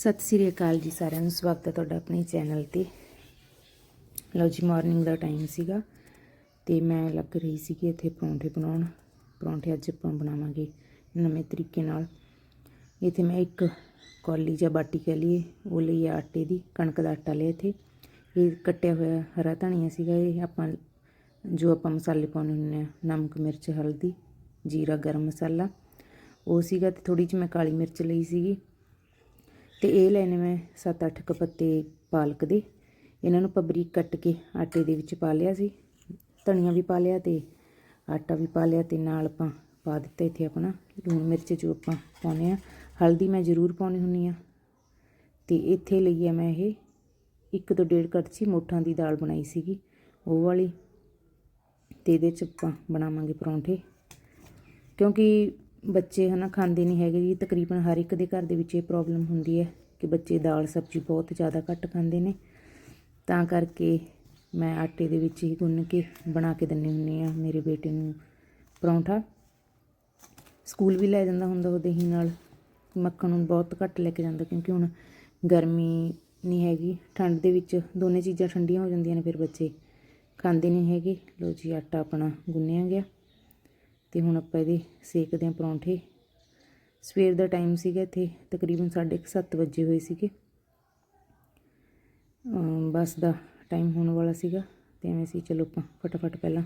ਸਤਿ ਸ੍ਰੀ ਅਕਾਲ ਜੀ ਸਾਰਿਆਂ ਨੂੰ। ਸਵਾਗਤ ਹੈ ਤੁਹਾਡਾ ਆਪਣੇ ਚੈਨਲ ਤੇ। ਲਓ ਜੀ ਮਾਰਨਿੰਗ ਦਾ ਟਾਈਮ ਸੀਗਾ ਤੇ ਮੈਂ ਲੱਗ ਰਹੀ ਸੀ ਕਿ ਇੱਥੇ ਪਰੌਂਠੇ ਬਣਾਉਣ। ਪਰੌਂਠੇ ਅੱਜ ਆਪਾਂ ਬਣਾਵਾਂਗੇ ਨਵੇਂ ਤਰੀਕੇ ਨਾਲ। ਇੱਥੇ ਮੈਂ ਇੱਕ ਕੌਲੀ ਜਾਂ ਬਾਟੀ ਕਹਿ ਲਈਏ, ਉਹ ਲਈ ਆਟੇ ਦੀ, ਕਣਕ ਦਾ ਆਟਾ ਲਿਆ ਇੱਥੇ। ਇਹ ਕੱਟਿਆ ਹੋਇਆ ਹਰਾ ਧਨੀਆ ਸੀਗਾ, ਇਹ ਆਪਾਂ ਜੋ ਆਪਾਂ ਮਸਾਲੇ ਪਾਉਣੇ ਹੁੰਦੇ ਆ, ਨਮਕ, ਮਿਰਚ, ਹਲਦੀ, ਜੀਰਾ, ਗਰਮ ਮਸਾਲਾ। ਉਹ ਸੀਗਾ ਤੇ ਥੋੜੀ ਜਿਹੀ ਮੈਂ ਕਾਲੀ ਮਿਰਚ ਲਈ ਸੀਗੀ। ਤੇ ਇਹ ਲੈਣੇ ਮੈਂ 7-8 ਕੁ ਪੱਤੇ ਪਾਲਕ ਦੇ। ਇਹਨਾਂ ਨੂੰ ਆਪਾਂ ਕੱਟ ਕੇ ਆਟੇ ਦੇ ਵਿੱਚ ਪਾ ਲਿਆ ਸੀ। ਧਨੀਆ ਵੀ ਪਾ ਲਿਆ ਤੇ ਆਟਾ ਵੀ ਪਾ ਲਿਆ ਤੇ ਨਾਲ ਆਪਾਂ ਪਾ ਦਿੱਤਾ ਇੱਥੇ ਆਪਣਾ ਲੂਣ ਮਿਰਚ ਜੋ ਆਪਾਂ ਪਾਉਨੇ ਆ ਹਲਦੀ ਮੈਂ ਜ਼ਰੂਰ ਪਾਉਣੀ ਹੁੰਨੀ ਆ ਤੇ ਇੱਥੇ ਲਈ ਆ ਮੈਂ ਇਹ ਇੱਕ ਤੋਂ ਡੇਢ ਕੜਛੀ ਮੋਠਾਂ ਦੀ ਦਾਲ ਬਣਾਈ ਸੀਗੀ। ਉਹ ਵਾਲੀ ਤੇ ਇਹਦੇ ਚ ਆਪਾਂ ਬਣਾਵਾਂਗੇ ਪਰੌਂਠੇ। ਕਿਉਂਕਿ ਬੱਚੇ ਹਨਾ ਖਾਂਦੇ ਨਹੀਂ ਹੈਗੇ ਜੀ, ਤਕਰੀਬਨ ਹਰ ਇੱਕ ਦੇ ਘਰ ਦੇ ਵਿੱਚ ਇਹ ਪ੍ਰੋਬਲਮ ਹੁੰਦੀ ਹੈ ਕਿ ਬੱਚੇ ਦਾਲ ਸਬਜ਼ੀ ਬਹੁਤ ਜ਼ਿਆਦਾ ਘੱਟ ਖਾਂਦੇ ਨੇ। ਤਾਂ ਕਰਕੇ ਮੈਂ ਆਟੇ ਦੇ ਵਿੱਚ ਹੀ ਗੁੰਨ ਕੇ ਬਣਾ ਕੇ ਦਿੰਨੀ ਹੁੰਨੀ ਆ ਮੇਰੇ ਬੇਟੇ ਨੂੰ ਪਰੌਂਠਾ। ਸਕੂਲ ਵੀ ਲੈ ਜਾਂਦਾ ਹੁੰਦਾ ਉਹਦੇ ਹੀ ਨਾਲ। ਮੱਖਣ ਨੂੰ ਬਹੁਤ ਘੱਟ ਲੈ ਕੇ ਜਾਂਦਾ ਕਿਉਂਕਿ ਹੁਣ ਗਰਮੀ ਨਹੀਂ ਹੈਗੀ, ਠੰਡ ਦੇ ਵਿੱਚ ਦੋਨੇ ਚੀਜ਼ਾਂ ਠੰਡੀਆਂ ਹੋ ਜਾਂਦੀਆਂ ਨੇ ਫਿਰ ਬੱਚੇ। ਖਾਂਦੇ ਨਹੀਂ ਹੈਗੇ। ਲੋ ਜੀ ਆਟਾ ਆਪਣਾ ਗੁੰਨਿਆ ਗਿਆ। ਤੇ ਹੁਣ ਆਪਾਂ ਇਹਦੇ ਸੇਕਦੇ ਹਾਂ ਪਰੌਂਠੇ। ਸਵੇਰ ਦਾ ਟਾਈਮ ਸੀਗਾ ਇੱਥੇ, ਤਕਰੀਬਨ 7:30 ਵਜੇ ਹੋਏ ਸੀਗੇ। ਅਮ ਬੱਸ ਦਾ ਟਾਈਮ ਹੋਣ ਵਾਲਾ ਸੀਗਾ, ਤੇ ਐਵੇਂ ਸੀ ਚਲੋ ਆਪਾਂ ਫਟਾਫਟ ਪਹਿਲਾਂ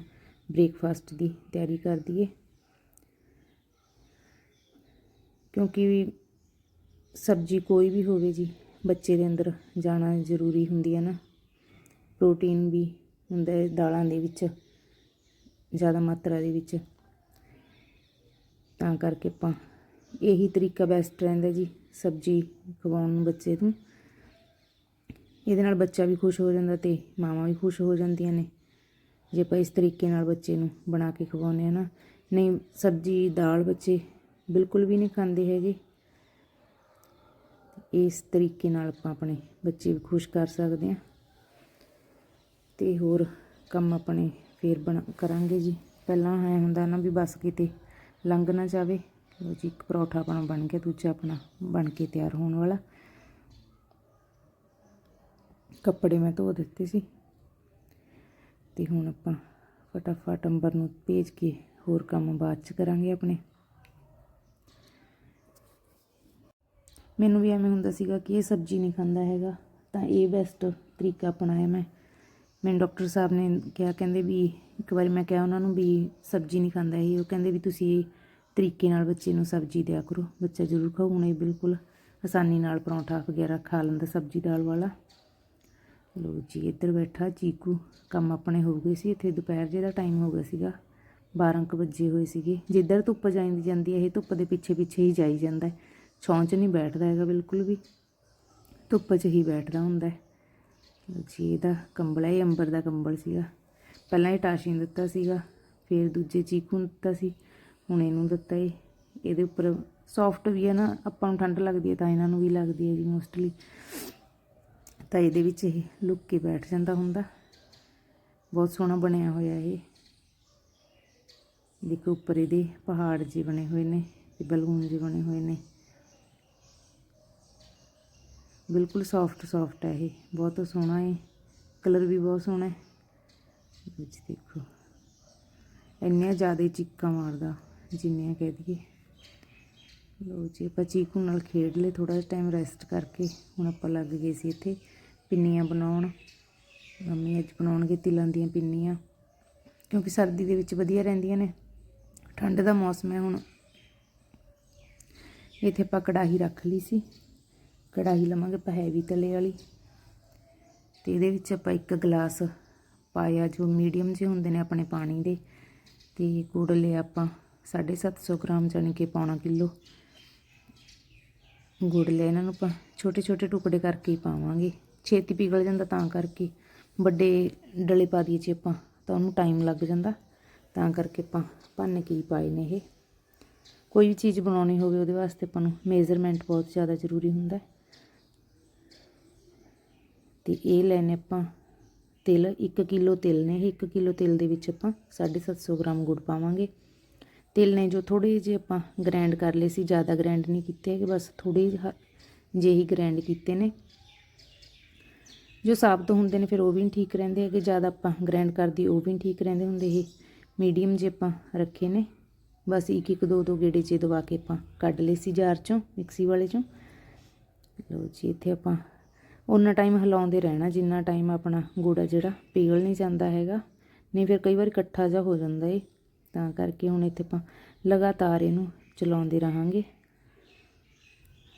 ਬ੍ਰੇਕਫਾਸਟ ਦੀ ਤਿਆਰੀ ਕਰ ਦਈਏ। ਕਿਉਂਕਿ ਸਬਜ਼ੀ ਕੋਈ ਵੀ ਹੋਵੇ ਜੀ, ਬੱਚੇ ਦੇ ਅੰਦਰ ਜਾਣਾ ਜ਼ਰੂਰੀ ਹੁੰਦੀ ਹੈ ਨਾ। ਪ੍ਰੋਟੀਨ ਵੀ ਹੁੰਦਾ ਹੈ, ਦਾਲਾਂ ਦੇ ਵਿੱਚ ਜ਼ਿਆਦਾ ਮਾਤਰਾ ਦੇ ਵਿੱਚ। ਤਾਂ ਕਰਕੇ ਆਪਾਂ ਇਹੀ ਤਰੀਕਾ ਬੈਸਟ ਰਹਿੰਦਾ ਜੀ, ਸਬਜ਼ੀ ਖਵਾਉਣ ਨੂੰ ਬੱਚੇ ਨੂੰ ਇਹਦੇ ਨਾਲ ਬੱਚਾ ਵੀ ਖੁਸ਼ ਹੋ ਜਾਂਦਾ ਤੇ ਮਾਵਾਂ ਵੀ ਖੁਸ਼ ਹੋ ਜਾਂਦੀਆਂ ਨੇ। ਜੇ ਆਪਾਂ ਇਸ ਤਰੀਕੇ ਨਾਲ ਬੱਚੇ ਨੂੰ ਬਣਾ ਕੇ ਖਵਾਉਂਦੇ ਆ ਨਾ, ਨਹੀਂ, ਸਬਜ਼ੀ, ਦਾਲ ਬੱਚੇ ਬਿਲਕੁਲ ਵੀ ਨਹੀਂ ਖਾਂਦੇ ਹੈਗੇ। ਇਸ ਤਰੀਕੇ ਨਾਲ ਆਪਾਂ ਆਪਣੇ ਬੱਚੇ ਵੀ ਖੁਸ਼ ਕਰ ਸਕਦੇ ਹਾਂ। ਤੇ ਹੋਰ ਕੰਮ ਆਪਣੇ ਫੇਰ ਬਣਾ, ਕਰਾਂਗੇ ਜੀ। ਪਹਿਲਾਂ ਐ ਹੁੰਦਾ ਨਾ ਵੀ ਬਸ ਕਿਤੇ ਲੰਘ ਨਾ ਜਾਵੇ। ਲਓ ਜੀ, ਇੱਕ ਪਰੌਠਾ ਆਪਣਾ ਬਣ ਗਿਆ, ਦੂਜਾ ਆਪਣਾ ਬਣ ਕੇ ਤਿਆਰ ਹੋਣ ਵਾਲਾ। ਕੱਪੜੇ ਮੈਂ ਧੋ ਦਿੱਤੇ ਸੀ। ਤੇ ਹੁਣ ਆਪਾਂ ਫਟਾਫਟ ਅੰਬਰ ਨੂੰ ਭੇਜ ਕੇ ਹੋਰ ਕੰਮ ਬਾਅਦ ਚ ਕਰਾਂਗੇ ਆਪਣੇ। ਮੈਨੂੰ ਵੀ ਐਵੇਂ ਹੁੰਦਾ ਸੀਗਾ ਕਿ ਇਹ ਸਬਜ਼ੀ ਨਹੀਂ ਖਾਂਦਾ ਹੈਗਾ, ਤਾਂ ਇਹ ਬੈਸਟ ਤਰੀਕਾ ਅਪਣਾਇਆ ਮੈਂ। ਮੈਨੂੰ ਡਾਕਟਰ ਸਾਹਿਬ ਨੇ ਕਿਹਾ, ਕਹਿੰਦੇ ਵੀ ਇੱਕ ਵਾਰੀ ਮੈਂ ਕਿਹਾ ਉਹਨਾਂ ਨੂੰ ਵੀ ਸਬਜ਼ੀ ਨਹੀਂ ਖਾਂਦਾ ਇਹ, ਉਹ ਕਹਿੰਦੇ ਵੀ ਤੁਸੀਂ ਇਹ ਤਰੀਕੇ ਨਾਲ ਬੱਚੇ ਨੂੰ ਸਬਜ਼ੀ ਦਿਆ ਕਰੋ। ਬੱਚਾ ਜ਼ਰੂਰ ਖਾਊ, ਹੁਣ ਇਹ ਬਿਲਕੁਲ ਆਸਾਨੀ ਨਾਲ ਪਰੌਂਠਾ ਵਗੈਰਾ ਖਾ ਲੈਂਦਾ ਸਬਜ਼ੀ ਦਾਲ ਵਾਲਾ। ਲੋ ਜੀ, ਇੱਧਰ ਬੈਠਾ ਚੀਕੂ। ਕੰਮ ਆਪਣੇ ਹੋ ਗਏ ਸੀ, ਇੱਥੇ ਦੁਪਹਿਰ ਜੇ ਦਾ ਟਾਈਮ ਹੋ ਗਿਆ ਸੀਗਾ। 12 ਕੁ ਵਜੇ ਹੋਏ ਸੀਗੇ। ਜਿੱਧਰ ਧੁੱਪ ਜਾਂਦੀ ਜਾਂਦੀ ਹੈ ਇਹ ਧੁੱਪ ਦੇ ਪਿੱਛੇ ਪਿੱਛੇ ਹੀ ਜਾਈ ਜਾਂਦਾ ਹੈ। ਛਾਂ 'ਚ ਨਹੀਂ ਬੈਠਦਾ ਹੈਗਾ ਬਿਲਕੁਲ ਵੀ। ਧੁੱਪ 'ਚ ਹੀ ਬੈਠਦਾ ਹੁੰਦਾ ਹੈ। ਜੀ, ਇਹਦਾ ਕੰਬਲ ਹੈ, ਇਹ ਅੰਬਰ ਦਾ ਕੰਬਲ ਸੀਗਾ। ਪਹਿਲਾਂ ਇਹ ਟਾਸ਼ੀ ਨੂੰ ਦਿੱਤਾ ਸੀਗਾ, ਫਿਰ ਦੂਜੇ ਚੀਕੂ ਨੂੰ ਦਿੱਤਾ ਸੀ, ਹੁਣ ਇਹਨੂੰ ਦਿੱਤਾ ਇਹ ਇਹਦੇ ਉੱਪਰ ਸੌਫਟ ਵੀ ਹੈ ਨਾ, ਆਪਾਂ ਨੂੰ ਠੰਡ ਲੱਗਦੀ ਹੈ ਤਾਂ ਇਹਨਾਂ ਨੂੰ ਵੀ ਲੱਗਦੀ ਹੈ ਜੀ ਮੋਸਟਲੀ ਤਾਂ ਇਹਦੇ ਵਿੱਚ ਇਹ ਲੁੱਕ ਕੇ ਬੈਠ ਜਾਂਦਾ ਹੁੰਦਾ। ਬਹੁਤ ਸੋਹਣਾ ਬਣਿਆ ਹੋਇਆ ਇਹ। ਦੇਖੋ ਉੱਪਰ ਇਹਦੇ ਪਹਾੜ ਜਿਹੇ ਬਣੇ ਹੋਏ ਨੇ ਤੇ ਬਲੂਨ ਜਿਹੇ ਬਣੇ ਹੋਏ ਨੇ। ਬਿਲਕੁਲ ਸੌਫਟ ਸੌਫਟ ਹੈ ਇਹ, ਬਹੁਤ ਸੋਹਣਾ ਹੈ ਕਲਰ ਵੀ ਬਹੁਤ ਸੋਹਣਾ ਹੈ ਵਿੱਚ ਦੇਖੋ। ਇੰਨੀਆਂ ਜ਼ਿਆਦਾ ਚੀਕਾਂ ਮਾਰਦਾ, ਜਿੰਨੀਆਂ ਕਹਿ ਦਈਏ। ਲੋ ਜੀ, ਆਪਾਂ ਚੀਕੂ ਨਾਲ ਖੇਡ ਲਏ ਥੋੜਾ ਜਿਹਾ ਟਾਈਮ ਰੈਸਟ ਕਰਕੇ ਹੁਣ ਆਪਾਂ ਲੱਗ ਗਏ ਸੀ ਇੱਥੇ ਪਿੰਨੀਆਂ ਬਣਾਉਣ। ਮੰਮੀ ਅੱਜ ਬਣਾਉਣਗੇ ਤਿਲਾਂ ਦੀਆਂ ਪਿੰਨੀਆਂ, ਕਿਉਂਕਿ ਸਰਦੀ ਦੇ ਵਿੱਚ ਵਧੀਆ ਰਹਿੰਦੀਆਂ ਨੇ। ਠੰਡ ਦਾ ਮੌਸਮ ਹੈ ਹੁਣ। ਇੱਥੇ ਆਪਾਂ ਕੜਾਹੀ ਰੱਖ ਲਈ ਸੀ। ਕੜਾਹੀ ਲਵਾਂਗੇ ਆਪਾਂ ਹੈਵੀ ਤਲੇ ਵਾਲੀ। ਤੇ ਇਹਦੇ ਵਿੱਚ ਆਪਾਂ ਇੱਕ ਗਲਾਸ ਪਾਇਆ ਜੋ ਮੀਡੀਅਮ ਜਿਹੇ ਹੁੰਦੇ ਨੇ ਆਪਣੇ ਪਾਣੀ ਦੇ, ਤੇ ਗੁੜ ਲਿਆ ਆਪਾਂ 750 ਗ੍ਰਾਮ ਜਾਣੀ ਕਿ ਪੌਣਾ ਕਿਲੋ। ਗੁੜ ਲਿਆ ਇਹਨਾਂ ਨੂੰ ਆਪਾਂ ਛੋਟੇ ਛੋਟੇ ਟੁਕੜੇ ਕਰਕੇ ਹੀ ਪਾਵਾਂਗੇ। ਛੇਤੀ ਪਿਘਲ ਜਾਂਦਾ ਤਾਂ ਕਰਕੇ, ਵੱਡੇ ਡਲੇ ਪਾ ਦਈਏ ਜੇ ਆਪਾਂ, ਤਾਂ ਉਹਨੂੰ ਟਾਈਮ ਲੱਗ ਜਾਂਦਾ। ਤਾਂ ਕਰਕੇ ਆਪਾਂ ਭੰਨ ਕੇ ਹੀ ਪਾਏ ਨੇ ਇਹ। ਕੋਈ ਵੀ ਚੀਜ਼ ਬਣਾਉਣੀ ਹੋਵੇ ਉਹਦੇ ਵਾਸਤੇ ਆਪਾਂ ਨੂੰ ਮੇਜ਼ਰਮੈਂਟ ਬਹੁਤ ਜ਼ਿਆਦਾ ਜ਼ਰੂਰੀ ਹੁੰਦਾ। ਹੈ ਤੇ ਇਹ ਲੈਣੇ ਆਪਾਂ ਤਿਲ 1 ਕਿਲੋ ਤਿਲ ਨੇ। ਇਹ 1 ਕਿਲੋ ਤਿਲ ਦੇ ਵਿੱਚ ਆਪਾਂ 750 ਗ੍ਰਾਮ ਗੁੜ ਪਾਵਾਂਗੇ। ਤਿਲ ਨੇ ਜੋ ਥੋੜੇ ਜਿਹੇ ਆਪਾਂ ਗ੍ਰਾਈਂਡ ਕਰ ਲਏ ਸੀ, ਜ਼ਿਆਦਾ ਗ੍ਰਾਈਂਡ ਨਹੀਂ ਕੀਤੇ ਹੈਗੇ, ਬਸ ਥੋੜੇ ਹੀ ਗ੍ਰਾਈਂਡ ਕੀਤੇ ਨੇ। ਜੋ ਸਾਬਤ ਹੁੰਦੇ ਨੇ, ਫਿਰ ਉਹ ਵੀ ਨਹੀਂ ਠੀਕ ਰਹਿੰਦੇ ਹੈਗੇ। ਜ਼ਿਆਦਾ ਆਪਾਂ ਗ੍ਰਾਈਂਡ ਕਰਦੀ, ਉਹ ਵੀ ਨਹੀਂ ਠੀਕ ਰਹਿੰਦੇ ਹੁੰਦੇ ਇਹ। ਮੀਡੀਅਮ ਜੇ ਆਪਾਂ ਰੱਖੇ ਨੇ, ਬਸ ਇੱਕ ਇੱਕ ਦੋ ਦੋ ਗੇੜੇ 'ਚ ਦਵਾ ਕੇ ਆਪਾਂ ਕੱਢ ਲਏ ਸੀ ਜਾਰ 'ਚੋਂ, ਮਿਕਸੀ ਵਾਲੇ 'ਚੋਂ। ਲਓ ਜੀ, ਇੱਥੇ ਆਪਾਂ ਉਨਾ ਟਾਈਮ ਹਿਲਾਉਂਦੇ ਰਹਿਣਾ, ਜਿੰਨਾ ਟਾਈਮ ਆਪਣਾ ਗੁੜ ਆ ਜਿਹੜਾ ਪਿਘਲ ਨਹੀਂ ਜਾਂਦਾ ਹੈਗਾ। ਨਹੀਂ ਫਿਰ ਕਈ ਵਾਰ ਇਕੱਠਾ ਜਿਹਾ ਹੋ ਜਾਂਦਾ ਏ। ਤਾਂ ਕਰਕੇ ਹੁਣ ਇੱਥੇ ਆਪਾਂ ਲਗਾਤਾਰ ਇਹਨੂੰ ਚਲਾਉਂਦੇ ਰਹਾਂਗੇ।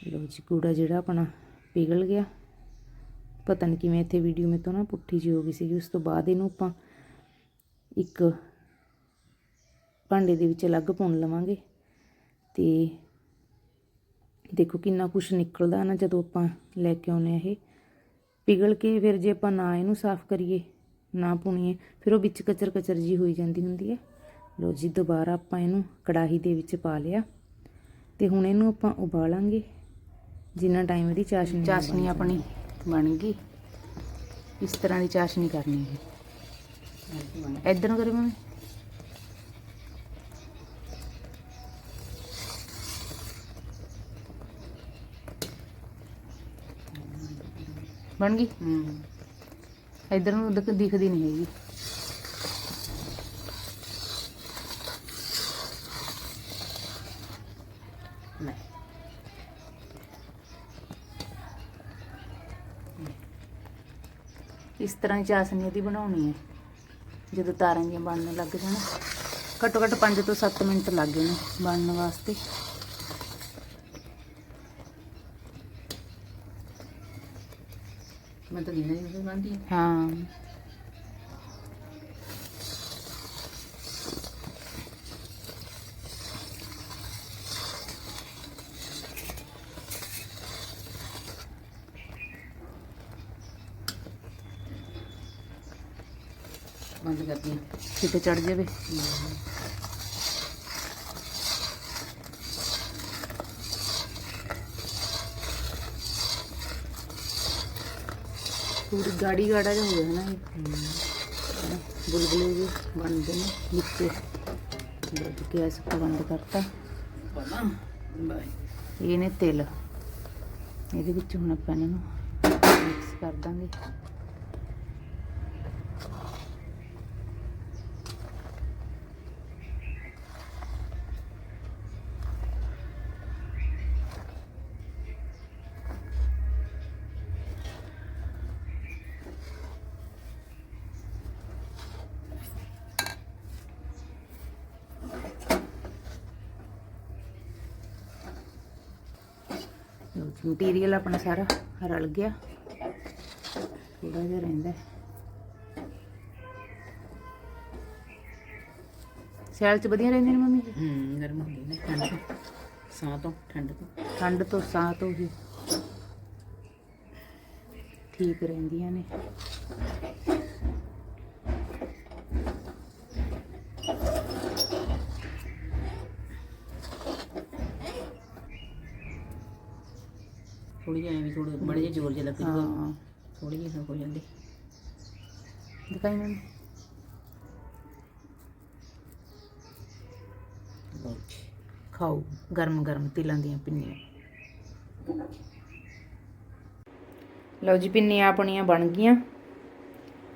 ਲਓ ਜੀ, ਗੁੜ ਜਿਹੜਾ ਆਪਣਾ ਪਿਘਲ ਗਿਆ। ਪਤਾ ਨਹੀਂ ਕਿਵੇਂ ਇੱਥੇ ਵੀਡੀਓ ਮੇ ਤੋਂ ਨਾ ਪੁੱਠੀ ਜਿਹੀ ਹੋ ਗਈ ਸੀ ਉਸ ਤੋਂ ਬਾਅਦ ਇਹਨੂੰ ਆਪਾਂ ਇੱਕ ਭਾਂਡੇ ਦੇ ਵਿੱਚ ਅਲੱਗ ਪਾਉਣ ਲਵਾਂਗੇ। ਤੇ ਦੇਖੋ ਕਿੰਨਾ ਕੁਛ ਨਿਕਲਦਾ ਨਾ ਜਦੋਂ ਆਪਾਂ ਲੈ ਕੇ ਆਉਨੇ ਆ ਇਹ। ਪਿਘਲ ਕੇ ਫਿਰ ਜੇ ਆਪਾਂ ਨਾ ਇਹਨੂੰ ਸਾਫ਼ ਕਰੀਏ ਨਾ ਪੁਣੀਏ ਫਿਰ ਉਹ ਵਿੱਚ ਕਚਰ ਕਚਰ ਜੀ ਹੋਈ ਜਾਂਦੀ ਹੁੰਦੀ ਹੈ। ਲੋ ਜੀ ਦੁਬਾਰਾ ਆਪਾਂ ਇਹਨੂੰ ਕੜਾਹੀ ਦੇ ਵਿੱਚ ਪਾ ਲਿਆ ਤੇ ਹੁਣ ਇਹਨੂੰ ਆਪਾਂ ਉਬਾਲਾਂਗੇ। ਜਿੰਨਾ ਟਾਈਮ ਇਹਦੀ ਚਾਸ਼ਨੀ ਚਾਸ਼ਨੀ ਆਪਣੀ ਬਣ ਗਈ। ਇਸ ਤਰ੍ਹਾਂ ਦੀ ਚਾਸ਼ਨੀ ਕਰਨੀ ਹੈ। ਇਧਰ ਨੂੰ ਕਰੇ ਮੰਮੀ। ਬਣ ਗਈ? ਹੂੰ। ਇਧਰ ਨੂੰ ਦਿਖ ਦਿਖਦੀ ਨਹੀਂ ਹੈਗੀ। ਇਸ ਤਰ੍ਹਾਂ ਚਾਸ਼ਨੀ ਇਹਦੀ ਬਣਾਉਣੀ ਹੈ। ਜਦੋਂ ਤਾਰਾਂ ਦੀਆਂ ਬਣਨ ਲੱਗ ਜਾਣ। ਘੱਟੋ ਘੱਟ 5 ਤੋਂ 7 ਮਿੰਟ ਲੱਗ ਨੇ ਬਣਨ ਵਾਸਤੇ। ਮੈਂ ਤਾਂ ਨਹੀਂ ਨਹੀਂ ਬੰਦੀ ਹਾਂ। ਬੰਦ ਕਰਦੀ। ਹਾਂ ਕਿਤੇ ਚੜ ਜਾਵੇ। ਪੂਰੀ ਗਾੜੀ ਗਾੜਾ ਜਿਹਾ ਹੋ ਗਿਆ ਹੈ ਨਾ ਇਹ ਬੁਲਬੁਲੇ ਵੀ ਬਣਦੇ ਨੇ ਵਿੱਚੇ ਜਦ ਗੈਸ ਉੱਪਰ ਬੰਦ ਕਰਤਾ ਬਣਾ ਬਾਈ ਇਹ ਨੇ ਤਿਲ ਇਹਦੇ ਵਿੱਚ ਹੁਣ ਆਪਾਂ ਇਹਨਾਂ ਨੂੰ ਮਿਕਸ ਕਰ ਦਾਂਗੇ ਮਟੀਰੀਅਲ ਆਪਣਾ ਸਾਰਾ ਰਲ ਗਿਆ। ਥੋੜਾ ਜਿਹਾ ਰਹਿੰਦਾ। ਹੈ। ਸਿਆਲ ਚ ਵਧੀਆ ਰਹਿੰਦੇ ਨੇ ਮੰਮੀ ਜੀ? ਹੂੰ ਗਰਮ ਹੋ ਗਈ ਨੇ। ਠੰਡ ਤੋਂ ਸਾਹ ਤੋਂ ਠੰਡ ਤੋਂ। ਠੰਡ ਤੋਂ ਸਾਹ ਤੋਂ ਵੀ ਠੀਕ ਰਹਿੰਦੀਆਂ ਨੇ। ਥੋੜੀ ਜਿਹੀ ਐਵੇਂ ਥੋੜੀ ਬੜੇ ਜਿਹੇ ਜ਼ੋਰ ਜਿਹਾ ਲੱਗ ਜੂਗਾ ਹਾਂ। ਥੋੜੀ ਜਿਹੀ ਹੋ ਜਾਂਦੀ। ਦਿਖਾਈ ਮੰਮੀ ਲਓ ਜੀ। ਖਾਓ ਗਰਮ ਗਰਮ ਤਿਲਾਂ ਦੀਆਂ ਪਿੰਨੀਆਂ। ਲਓ ਜੀ ਪਿੰਨੀਆਂ ਆਪਣੀਆਂ ਬਣ ਗਈਆਂ।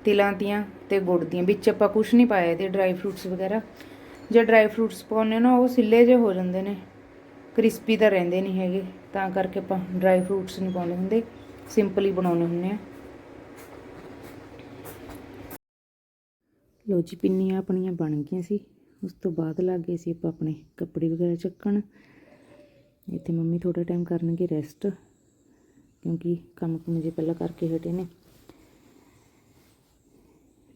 ਤਿਲਾਂ ਦੀਆਂ ਤੇ ਗੁੜ ਦੀਆਂ। ਵਿੱਚ ਆਪਾਂ ਕੁਝ ਨਹੀਂ ਪਾਇਆ ਇਹਦੇ ਡਰਾਈ ਫਰੂਟਸ ਵਗੈਰਾ। ਜੇ ਡਰਾਈ ਫਰੂਟਸ ਪਾਉਂਦੇ ਨਾ ਉਹ ਸਿੱਲੇ ਜਿਹੇ ਹੋ ਜਾਂਦੇ ਨੇ। ਕ੍ਰਿਸਪੀ ਤਾਂ ਰਹਿੰਦੇ ਨਹੀਂ ਹੈਗੇ, ਤਾਂ ਕਰਕੇ ਆਪਾਂ ਡਰਾਈ ਫਰੂਟਸ ਨਹੀਂ ਪਾਉਂਦੇ ਹੁੰਦੇ ਸਿੰਪਲ ਹੀ ਬਣਾਉਣੇ ਹੁੰਦੇ ਆ। ਲਓ ਜੀ, ਪਿੰਨੀਆਂ ਆਪਣੀਆਂ ਬਣ ਗਈਆਂ ਸੀ, ਉਸ ਤੋਂ ਬਾਅਦ ਲੱਗ ਗਏ ਸੀ ਆਪਾਂ ਆਪਣੇ ਕੱਪੜੇ ਵਗੈਰਾ ਚੱਕਣ। ਇੱਥੇ ਮੰਮੀ ਥੋੜਾ ਟਾਈਮ ਕਰਨਗੇ ਰੈਸਟ ਕਿਉਂਕਿ ਕੰਮ ਕੁਮ ਜੇ ਪਹਿਲਾਂ ਕਰਕੇ ਹਟੇ ਨੇ।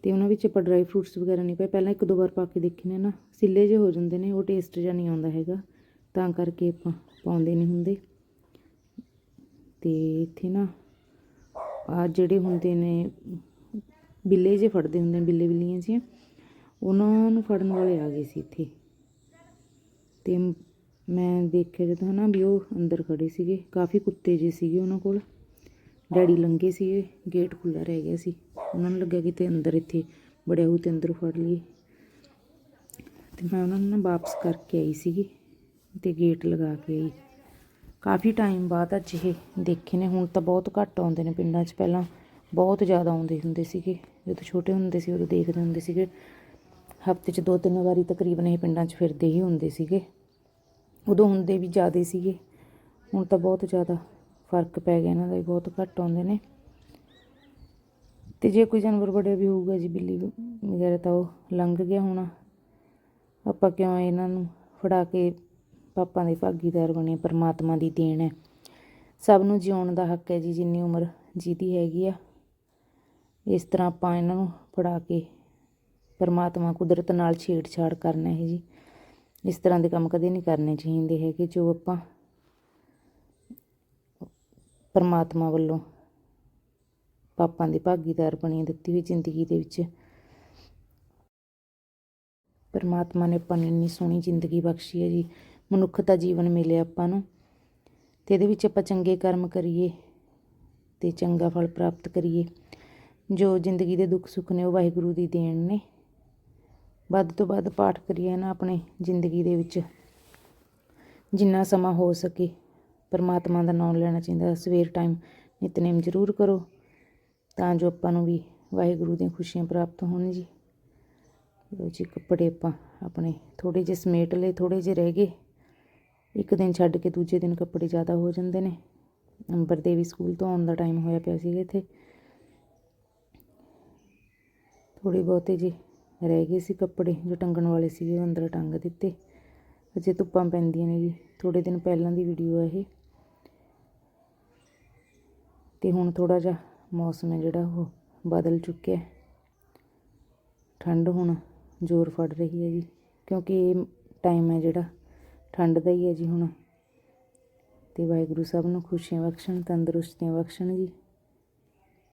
ਤੇ ਉਹਨਾਂ ਵਿੱਚ ਆਪਾਂ ਡਰਾਈ ਫਰੂਟਸ ਵਗੈਰਾ ਨਹੀਂ ਪਾਏ, ਪਹਿਲਾਂ ਇੱਕ ਦੋ ਵਾਰ ਪਾ ਕੇ ਦੇਖੇ ਨੇ ਨਾ, ਸਿੱਲੇ ਜਿਹੇ ਹੋ ਜਾਂਦੇ ਨੇ, ਉਹ ਟੇਸਟ ਜਿਹਾ ਨਹੀਂ ਆਉਂਦਾ ਹੈਗਾ। ਤਾਂ ਕਰਕੇ ਆਪਾਂ ਪਾਉਂਦੇ ਨਹੀਂ ਹੁੰਦੇ। ਤੇ ਇੱਥੇ ਨਾ ਆ ਜਿਹੜੇ ਹੁੰਦੇ ਨੇ, ਬਿੱਲੇ ਜੇ ਫੜਦੇ ਹੁੰਦੇ ਨੇ, ਬਿੱਲੇ ਬਿੱਲੀਆਂ ਜਿਹੀਆਂ, ਉਹਨਾਂ ਨੂੰ ਫੜਨ ਵਾਲੇ ਆ ਗਏ ਸੀ ਇੱਥੇ। ਤੇ ਮੈਂ ਦੇਖਿਆ ਜਦੋਂ ਹਨਾ ਵੀ ਉਹ ਅੰਦਰ ਖੜੇ ਸੀਗੇ, ਕਾਫੀ ਕੁੱਤੇ ਜੇ ਸੀਗੇ ਉਹਨਾਂ ਕੋਲ। ਡੈਡੀ ਲੰਗੇ ਸੀਗੇ, ਗੇਟ ਖੁੱਲਾ ਰਹਿ ਗਿਆ ਸੀ। ਉਹਨਾਂ ਨੂੰ ਲੱਗਿਆ ਕਿਤੇ ਅੰਦਰ ਇੱਥੇ ਬੜਿਆ ਹੋਊ ਤੇ ਅੰਦਰ ਫੜ ਲਈਏ। ਤੇ ਮੈਂ ਉਹਨਾਂ ਨੂੰ ਨਾ ਵਾਪਸ ਕਰਕੇ ਆਈ ਸੀਗੀ। ਤੇ ਗੇਟ ਲਗਾ ਕੇ। ਆਈ ਕਾਫੀ ਟਾਈਮ ਬਾਅਦ ਅੱਜ ਇਹ ਦੇਖੇ ਨੇ, ਹੁਣ ਤਾਂ ਬਹੁਤ ਘੱਟ ਆਉਂਦੇ ਨੇ ਪਿੰਡਾਂ 'ਚ। ਪਹਿਲਾਂ ਬਹੁਤ ਜ਼ਿਆਦਾ ਆਉਂਦੇ ਹੁੰਦੇ ਸੀਗੇ। ਜਦੋਂ ਛੋਟੇ ਹੁੰਦੇ ਸੀ, ਉਦੋਂ ਦੇਖਦੇ ਹੁੰਦੇ ਸੀਗੇ। ਹਫ਼ਤੇ 'ਚ ਦੋ ਤਿੰਨ ਵਾਰੀ ਤਕਰੀਬਨ ਇਹ ਪਿੰਡਾਂ 'ਚ ਫਿਰਦੇ ਹੀ ਹੁੰਦੇ ਸੀਗੇ। ਉਦੋਂ ਹੁੰਦੇ ਵੀ ਜ਼ਿਆਦੇ ਸੀਗੇ। ਹੁਣ ਤਾਂ ਬਹੁਤ ਜ਼ਿਆਦਾ ਫ਼ਰਕ ਪੈ ਗਿਆ ਇਹਨਾਂ ਦਾ ਵੀ, ਬਹੁਤ ਘੱਟ ਆਉਂਦੇ ਨੇ। ਤੇ ਜੇ ਕੋਈ ਜਾਨਵਰ ਬੜਿਆ ਵੀ ਹੋਊਗਾ ਜੀ, ਬਿੱਲੀ ਵਗੈਰਾ ਤਾਂ ਉਹ ਲੰਘ ਗਿਆ ਹੋਣਾ। ਆਪਾਂ ਕਿਉਂ ਇਹਨਾਂ ਨੂੰ ਫੜਾ ਕੇ ਪਾਪਾਂ ਦੇ ਭਾਗੀਦਾਰ ਬਣੇ ਪਰਮਾਤਮਾ ਦੀ ਦੇਣ ਹੈ। ਸਭ ਨੂੰ ਜਿਉਣ ਦਾ ਹੱਕ ਹੈ ਜੀ, ਜਿੰਨੀ ਉਮਰ ਜਿਹਦੀ ਹੈਗੀ ਆ। ਇਸ ਤਰ੍ਹਾਂ ਆਪਾਂ ਇਹਨਾਂ ਨੂੰ ਫੜਾ ਕੇ ਪਰਮਾਤਮਾ ਕੁਦਰਤ ਨਾਲ ਛੇੜਛਾੜ ਕਰਨਾ ਹੈ ਜੀ। ਇਸ ਤਰ੍ਹਾਂ ਦੇ ਕੰਮ ਕਦੇ ਨਹੀਂ ਕਰਨੇ ਚਾਹੀਦੇ ਹੈਗੇ, ਜੋ ਆਪਾਂ ਪਰਮਾਤਮਾ ਵੱਲੋਂ ਪਾਪਾਂ ਦੇ ਭਾਗੀਦਾਰ ਬਣੀ ਦਿੱਤੀ ਹੋਈ ਜ਼ਿੰਦਗੀ ਦੇ ਵਿੱਚ। ਪਰਮਾਤਮਾ ਨੇ ਆਪਾਂ ਨੂੰ ਇੰਨੀ ਸੋਹਣੀ ਜ਼ਿੰਦਗੀ ਬਖਸ਼ੀ ਹੈ ਜੀ। ਮਨੁੱਖਤਾ ਜੀਵਨ ਮਿਲਿਆ ਆਪਾਂ ਨੂੰ, ਤੇ ਇਹਦੇ ਵਿੱਚ ਆਪਾਂ ਚੰਗੇ ਕਰਮ ਕਰੀਏ ਤੇ ਚੰਗਾ ਫਲ ਪ੍ਰਾਪਤ ਕਰੀਏ। ਜੋ ਜ਼ਿੰਦਗੀ ਦੇ ਦੁੱਖ ਸੁੱਖ ਨੇ ਉਹ ਵਾਹਿਗੁਰੂ ਦੀ ਦੇਣ ਨੇ। ਵੱਧ ਤੋਂ ਵੱਧ ਪਾਠ ਕਰੀਏ ਨਾ ਆਪਣੇ ਜ਼ਿੰਦਗੀ ਦੇ ਵਿੱਚ, ਜਿੰਨਾ ਸਮਾਂ ਹੋ ਸਕੇ। ਪਰਮਾਤਮਾ ਦਾ ਨਾਮ ਲੈਣਾ ਚਾਹੀਦਾ। ਸਵੇਰ ਟਾਈਮ ਨਿਤਨੇਮ ਜ਼ਰੂਰ ਕਰੋ, ਤਾਂ ਜੋ ਆਪਾਂ ਨੂੰ ਵੀ ਵਾਹਿਗੁਰੂ ਦੀਆਂ ਖੁਸ਼ੀਆਂ ਪ੍ਰਾਪਤ ਹੋਣ ਜੀ। ਲਓ ਜੀ, ਕੱਪੜੇ ਆਪਾਂ ਆਪਣੇ ਥੋੜੇ ਜਿਹੇ ਸਮੇਟ ਲਏ ਥੋੜੇ ਜਿਹੇ ਰਹਿ ਗਏ। ਇੱਕ ਦਿਨ ਛੱਡ ਕੇ ਦੂਜੇ ਦਿਨ ਕੱਪੜੇ ਜ਼ਿਆਦਾ ਹੋ ਜਾਂਦੇ ਨੇ। ਅੰਬਰ ਦੇ ਵੀ ਸਕੂਲ ਤੋਂ ਆਉਣ ਦਾ ਟਾਈਮ ਹੋਇਆ ਪਿਆ ਸੀਗਾ ਇੱਥੇ। ਥੋੜੇ ਬਹੁਤੇ ਜੀ ਰਹਿ ਗਏ ਸੀ ਕੱਪੜੇ, ਜੋ ਟੰਗਣ ਵਾਲੇ ਸੀਗੇ, ਉਹ ਅੰਦਰ ਟੰਗ ਦਿੱਤੇ। ਅਜੇ ਧੁੱਪਾਂ ਪੈਂਦੀਆਂ ਨੇ ਜੀ। ਥੋੜੇ ਦਿਨ ਪਹਿਲਾਂ ਦੀ ਵੀਡੀਓ ਹੈ ਇਹ। ਤੇ ਹੁਣ ਥੋੜਾ ਜਿਹਾ ਮੌਸਮ ਹੈ ਜਿਹੜਾ, ਉਹ ਬਦਲ ਚੁੱਕਿਆ ਹੈ। ਠੰਡ ਹੁਣ ਜ਼ੋਰ ਫੜ ਰਹੀ ਹੈ ਜੀ, ਕਿਉਂਕਿ ਇਹ ਟਾਈਮ ਹੈ ਜਿਹੜਾ ਠੰਡ ਦਾ ਹੀ ਹੈ ਜੀ ਹੁਣ। ਅਤੇ ਵਾਹਿਗੁਰੂ ਸਭ ਨੂੰ ਖੁਸ਼ੀਆਂ ਬਖਸ਼ਣ, ਤੰਦਰੁਸਤੀਆਂ ਬਖਸ਼ਣ ਜੀ।